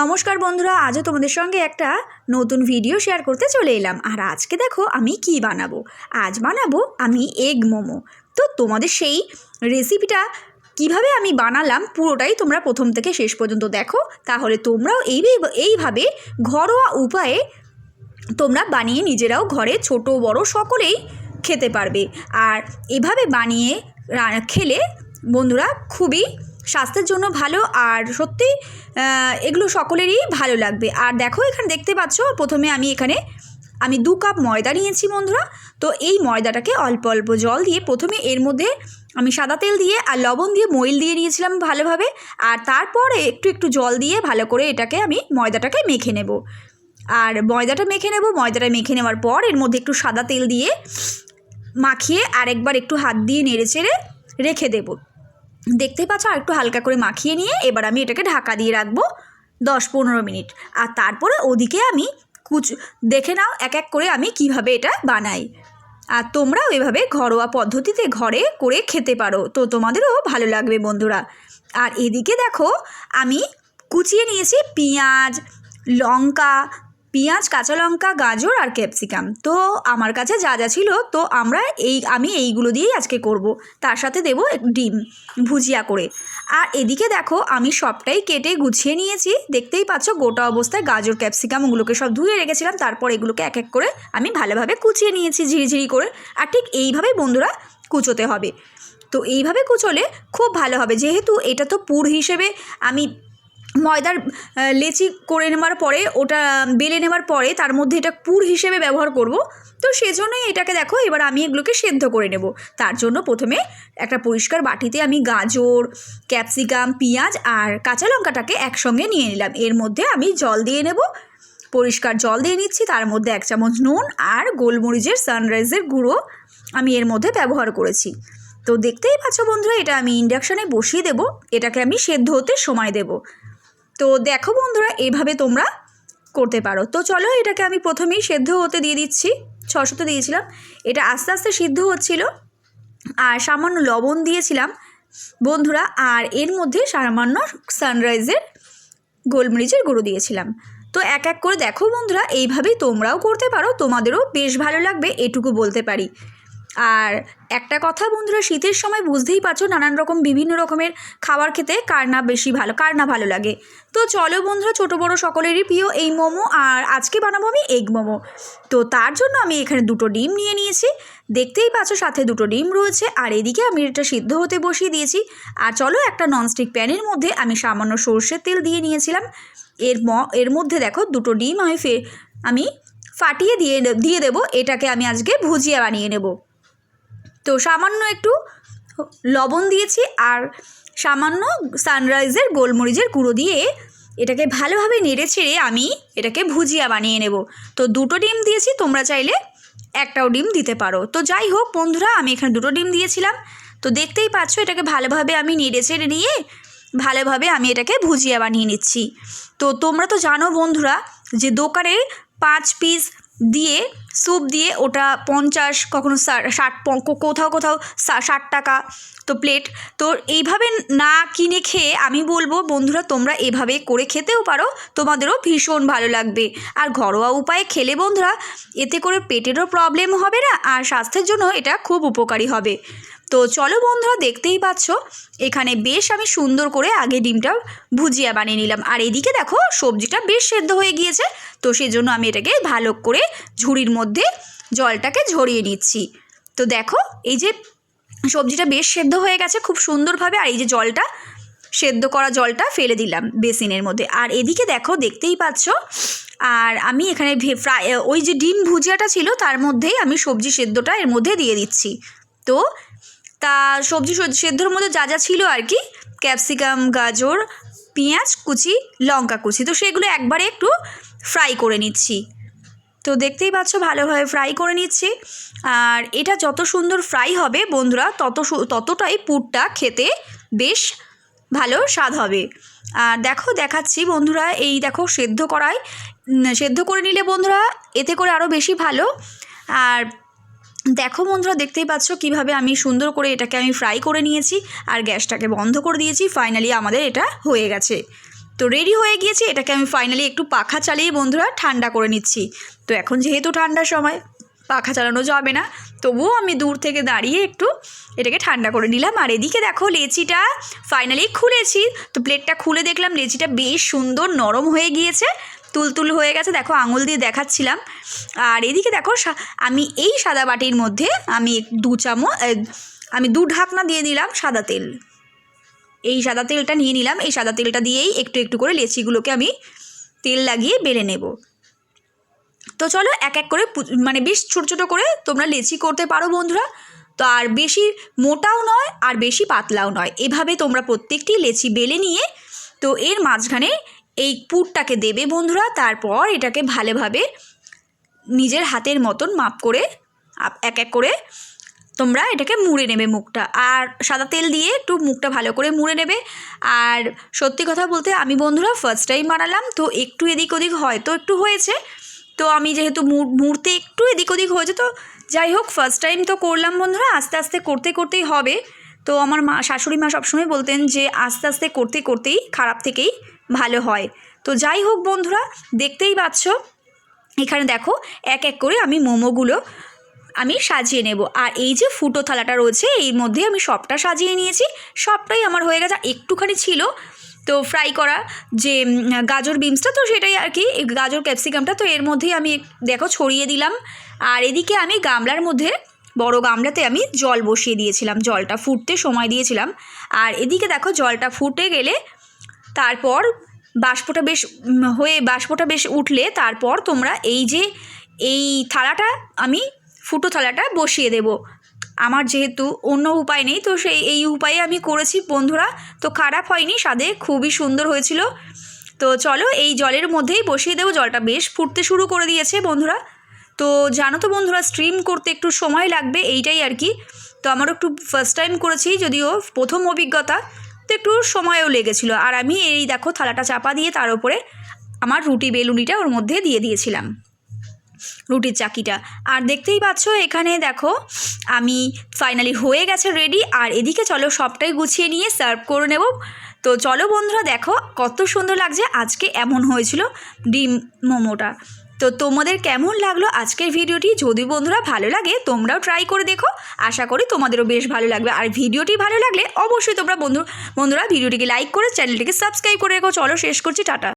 নমস্কার বন্ধুরা, আজও তোমাদের সঙ্গে একটা নতুন ভিডিও শেয়ার করতে চলে এলাম। আর আজকে দেখো আমি কি বানাবো? আজ বানাবো আমি এগ মোমো। তো তোমাদের সেই রেসিপিটা কীভাবে আমি বানালাম পুরোটাই তোমরা প্রথম থেকে শেষ পর্যন্ত দেখো। তাহলে তোমরাও এই এইভাবে ঘরোয়া উপায়ে তোমরা বানিয়ে নিজেরাও ঘরে ছোট, বড় সকলেই খেতে পারবে। আর এভাবে বানিয়ে খেলে বন্ধুরা খুবই স্বাস্থ্যের জন্য ভালো আর সত্যি এগুলো সকলেরই ভালো লাগবে। আর দেখো, এখানে দেখতে পাচ্ছ, প্রথমে আমি এখানে, আমি দু কাপ ময়দা নিয়েছি বন্ধুরা। তো এই ময়দাটাকে অল্প অল্প জল দিয়ে প্রথমে এর মধ্যে আমি সাদা তেল দিয়ে আর লবণ দিয়ে মইল দিয়ে নিয়েছিলাম ভালোভাবে। আর তারপরে একটু একটু জল দিয়ে ভালো করে এটাকে আমি ময়দাটাকে মেখে নেব। আর ময়দাটা মেখে নেব, ময়দাটা মেখে নেওয়ার পর এর মধ্যে একটু সাদা তেল দিয়ে মাখিয়ে আরেকবার একটু হাত দিয়ে নেড়ে চেড়ে রেখে দেব। দেখতেই পাচ্ছ আর একটু হালকা করে মাখিয়ে নিয়ে এবার আমি এটাকে ঢাকা দিয়ে রাখব দশ পনেরো মিনিট। আর তারপরে ওদিকে আমি কুচ, দেখে নাও এক এক করে আমি কীভাবে এটা বানাই। আর তোমরাও এভাবে ঘরোয়া পদ্ধতিতে ঘরে করে খেতে পারো, তো তোমাদেরও ভালো লাগবে বন্ধুরা। আর এদিকে দেখো, আমি কুচিয়ে নিয়েছি পেঁয়াজ, লঙ্কা পেঁয়াজ, কাঁচা লঙ্কা, গাজর আর ক্যাপসিকাম। তো আমার কাছে যা যা ছিল, তো আমরা এই, আমি এইগুলো দিয়েই আজকে করব। তার সাথে দেবো ডিম ভুজিয়া করে। আর এদিকে দেখো, আমি সবটাই কেটে গুছিয়ে নিয়েছি। দেখতেই পাচ্ছ, গোটা অবস্থায় গাজর, ক্যাপসিকাম ওগুলোকে সব ধুয়ে রেখেছিলাম। তারপর এগুলোকে এক এক করে আমি ভালোভাবে কুচিয়ে নিয়েছি ঝিরিঝিরি করে। আর ঠিক এইভাবেই বন্ধুরা কুচোতে হবে। তো এইভাবে কুচোলে খুব ভালো হবে। যেহেতু এটা তো পুর হিসেবে আমি ময়দার লেচি করে নেওয়ার পরে, ওটা বেলে নেওয়ার পরে তার মধ্যে এটা পুর হিসেবে ব্যবহার করব। তো সেজন্যই এটাকে দেখো, এবার আমি এগুলোকে সেদ্ধ করে নেব। তার জন্য প্রথমে একটা পরিষ্কার বাটিতে আমি গাজর, ক্যাপসিকাম, পেঁয়াজ আর কাঁচা লঙ্কাটাকে একসঙ্গে নিয়ে নিলাম। এর মধ্যে আমি জল দিয়ে নেব। পরিষ্কার জল দিয়ে নিচ্ছি, তার মধ্যে এক চামচ নুন আর গোলমরিচের সানরাইজের গুঁড়ো আমি এর মধ্যে ব্যবহার করেছি। তো দেখতেই পাচ্ছ বন্ধুরা, এটা আমি ইন্ডাকশানে বসিয়ে দেব। এটাকে আমি সেদ্ধ হতে সময় দেব। তো দেখো বন্ধুরা, এভাবে তোমরা করতে পারো। তো চলো এটাকে আমি প্রথমেই সেদ্ধ হতে দিয়ে দিচ্ছি। ছশোতে দিয়েছিলাম। এটা আস্তে আস্তে সিদ্ধ হচ্ছিল। আর সামান্য লবণ দিয়েছিলাম। বন্ধুরা, আর এর মধ্যে সামান্য সানরাইজের গোলমরিচের গুঁড়ো দিয়েছিলাম। তো এক এক করে দেখো বন্ধুরা, এইভাবেই তোমরাও করতে পারো। তোমাদেরও বেশ ভালো লাগবে, এটুকু বলতে পারি। আর একটা কথা বন্ধুরা, শীতের সময় বুঝতেই পারছ নানান রকম, বিভিন্ন রকমের খাবার খেতে কার না বেশি ভালো, কার না ভালো লাগে। তো চলো বন্ধুরা, ছোটো বড়ো সকলেরই প্রিয় এই মোমো, আর আজকে বানাবো আমি এগ মোমো। তো তার জন্য আমি এখানে দুটো ডিম নিয়ে নিয়েছি। দেখতেই পাচ্ছ সাথে দুটো ডিম রয়েছে, আর এদিকে আমি এটা সিদ্ধ হতে বসিয়ে দিয়েছি। আর চলো একটা ননস্টিক প্যানের মধ্যে আমি সামান্য সর্ষের তেল দিয়ে নিয়েছিলাম। এর ম, এর মধ্যে দেখো দুটো ডিম আমি ফে, আমি ফাটিয়ে দিয়ে দিয়ে দেবো। এটাকে আমি আজকে ভুজিয়া বানিয়ে নেব। তো সামান্য একটু লবণ দিয়েছি আর সামান্য সানরাইজের গোলমরিচের গুঁড়ো দিয়ে এটাকে ভালোভাবে নেড়ে ছেড়ে আমি এটাকে ভুজিয়া বানিয়ে নেব। তো দুটো ডিম দিয়েছি, তোমরা চাইলে একটাও ডিম দিতে পারো। তো যাই হোক বন্ধুরা, আমি এখানে দুটো ডিম দিয়েছিলাম। তো দেখতেই পাচ্ছ এটাকে ভালোভাবে আমি নেড়ে ছেড়ে নিয়ে ভালোভাবে আমি এটাকে ভুজিয়া বানিয়ে নিচ্ছি। তো তোমরা তো জানো বন্ধুরা যে দোকানে পাঁচ পিস দিয়ে স্যুপ দিয়ে ওটা পঞ্চাশ, কখনো ষাট কোথাও কোথাও ষাট টাকা তো প্লেট তো এইভাবে না কিনে খেয়ে আমি বলব, বন্ধুরা তোমরা এভাবে করে খেতেও পারো, তোমাদেরও ভীষণ ভালো লাগবে। আর ঘরোয়া উপায়ে খেলে বন্ধুরা, এতে করে পেটেরও প্রবলেম হবে না, আর স্বাস্থ্যের জন্য এটা খুব উপকারী হবে। তো চলো বন্ধুরা, দেখতেই পাচ্ছ, এখানে বেশ আমি সুন্দর করে আগে ডিমটা ভুজিয়া বানিয়ে নিলাম। আর এদিকে দেখো, সবজিটা বেশ সেদ্ধ হয়ে গিয়েছে, তো সেই জন্য আমি এটাকে ভালো করে ঝুড়ির মধ্যে জলটাকে ঝরিয়ে নিচ্ছি। তো দেখো, এই যে সবজিটা বেশ সেদ্ধ হয়ে গেছে খুব সুন্দরভাবে, আর এই যে জলটা, সেদ্ধ করা জলটা ফেলে দিলাম বেসিনের মধ্যে। আর এদিকে দেখো, দেখতেই পাচ্ছ, আর আমি এখানে ফ্রাই, ওই যে ডিম ভুজিয়াটা ছিল, তার মধ্যেই আমি সবজি সেদ্ধটা এর মধ্যে দিয়ে দিচ্ছি। তো তা সবজি সেদ্ধর মধ্যে যা যা ছিল আর কি, ক্যাপসিকাম, গাজর, পেঁয়াজ, কুচি, লঙ্কা কুচি, তো সেগুলো একবারে একটু ফ্রাই করে নিচ্ছি। তো দেখতেই পাচ্ছ ভালোভাবে ফ্রাই করে নিচ্ছি। আর এটা যত সুন্দর ফ্রাই হবে বন্ধুরা, তত ততটাই পুরটা খেতে বেশ ভালো স্বাদ হবে। আর দেখো দেখাচ্ছি বন্ধুরা, এই দেখো সেদ্ধ করায় সেদ্ধ করে নিলে বন্ধুরা এতে করে আরও বেশি ভালো। আর দেখো বন্ধুরা, দেখতেই পাচ্ছ কীভাবে আমি সুন্দর করে এটাকে আমি ফ্রাই করে নিয়েছি আর গ্যাসটাকে বন্ধ করে দিয়েছি। ফাইনালি আমাদের এটা হয়ে গেছে। তো রেডি হয়ে গিয়েছে, এটাকে আমি ফাইনালি একটু পাখা চালিয়ে বন্ধুরা ঠান্ডা করে নিচ্ছি। তো এখন যেহেতু ঠান্ডার সময়, পাখা চালানো যাবে না, তবুও আমি দূর থেকে দাঁড়িয়ে একটু এটাকে ঠান্ডা করে নিলাম। আর এদিকে দেখো লেচিটা ফাইনালি খুলেছি। তো প্লেটটা খুলে দেখলাম, লেচিটা বেশ সুন্দর নরম হয়ে গিয়েছে। তুলতুল হয়ে গেছে, দেখো আঙুল দিয়ে দেখাচ্ছিলাম। আর এদিকে দেখো আমি এই সাদা বাটির মধ্যে আমি দু চামচ আমি দু ঢাকনা দিয়ে দিলাম সাদা তেল। এই সাদা তেলটা নিয়ে নিলাম, এই সাদা তেলটা দিয়েই একটু একটু করে লেচিগুলোকে আমি তেল লাগিয়ে বেলে নেব। তো চলো এক এক করে মানে বেশ ছোটো ছোটো করে তোমরা লেচি করতে পারো বন্ধুরা। তো আর বেশি মোটাও নয়, আর বেশি পাতলাও নয়। এভাবে তোমরা প্রত্যেকটি লেচি বেলে নিয়ে, তো এর মাঝখানে এই পুরটাকে দেবে বন্ধুরা, তারপর এটাকে ভালোভাবে নিজের হাতের মতন মাপ করে এক এক করে তোমরা এটাকে মুড়ে নেবে মুখটা। আর সাদা তেল দিয়ে একটু মুখটা ভালো করে মুড়ে নেবে। আর সত্যি কথা বলতে আমি বন্ধুরা ফার্স্ট টাইম বানালাম, তো একটু এদিক ওদিক হয়তো একটু হয়েছে। তো আমি যেহেতু মুড়তে একটু এদিক ওদিক হয়েছে, তো যাই হোক ফার্স্ট টাইম তো করলাম বন্ধুরা, আস্তে আস্তে করতে করতেই হবে। তো আমার মা, শাশুড়ি মা সবসময় বলতেন যে আস্তে আস্তে করতে করতেই খারাপ থেকেই ভালো হয়। তো যাই হোক বন্ধুরা, দেখতেই পাচ্ছ? এখানে দেখো, এক এক করে আমি মোমোগুলো আমি সাজিয়ে নেব। আর এই যে ফুটো থালাটা রয়েছে, এই মধ্যে আমি সবটা সাজিয়ে নিয়েছি। সবটাই আমার হয়ে গেছে একটুখানি ছিল তো ফ্রাই করা যে গাজর বিনসটা তো সেটাই আর কি। গাজর ক্যাপসিকামটা তো এর মধ্যেই আমি দেখো, ছড়িয়ে দিলাম। আর এদিকে আমি গামলার মধ্যে, বড় গামলাতে আমি জল বসিয়ে দিয়েছিলাম। জলটা ফুটতে সময় দিয়েছিলাম। আর এদিকে দেখো, জলটা ফুটে গেলে তারপর বাষ্পটা বেশ হয়ে বাষ্পটা বেশ উঠলে তারপর তোমরা এই যে, এই থালাটা আমি ফুটো থালাটা বসিয়ে দেব। আমার যেহেতু অন্য উপায় নেই, তো সেই, এই উপায়ে আমি করেছি। বন্ধুরা, তো খারাপ হয়নি, স্বাদে খুবই সুন্দর হয়েছিল। তো চলো, এই জলের মধ্যেই বসিয়ে দেবো। জলটা বেশ ফুটতে শুরু করে দিয়েছে বন্ধুরা। তো জানো তো বন্ধুরা, স্ট্রিম করতে একটু সময় লাগবে, এইটাই আর কি। তো আমারও একটু ফার্স্ট টাইম করেছি, যদিও প্রথম অভিজ্ঞতা। তো একটু সময়ও লেগেছিলো। আর আমি এই দেখো থালাটা চাপা দিয়ে তার উপরে আমার রুটি বেলুনিটা ওর মধ্যে দিয়ে দিয়েছিলাম। রুটির চাকিটা। আর দেখতেই পাচ্ছ এখানে দেখো আমি ফাইনালি হয়ে গেছে রেডি আর এদিকে চলো সবটাই গুছিয়ে নিয়ে সার্ভ করে নেব। তো চলো বন্ধুরা দেখো কত সুন্দর লাগছে। আজকে এমন হয়েছিল ডিম মোমোটা। তো তোমাদের কেমন লাগল আজকের ভিডিওটি? যদি বন্ধুরা ভালো লাগে, তোমরাও ট্রাই করে দেখো। আশা করি তোমাদেরও বেশ ভালো লাগবে। আর ভিডিওটি ভালো লাগলে অবশ্যই তোমরা বন্ধু, বন্ধুরা ভিডিওটিকে লাইক করে চ্যানেলটিকে সাবস্ক্রাইব করে রেখো। চলো শেষ করছি, টাটা।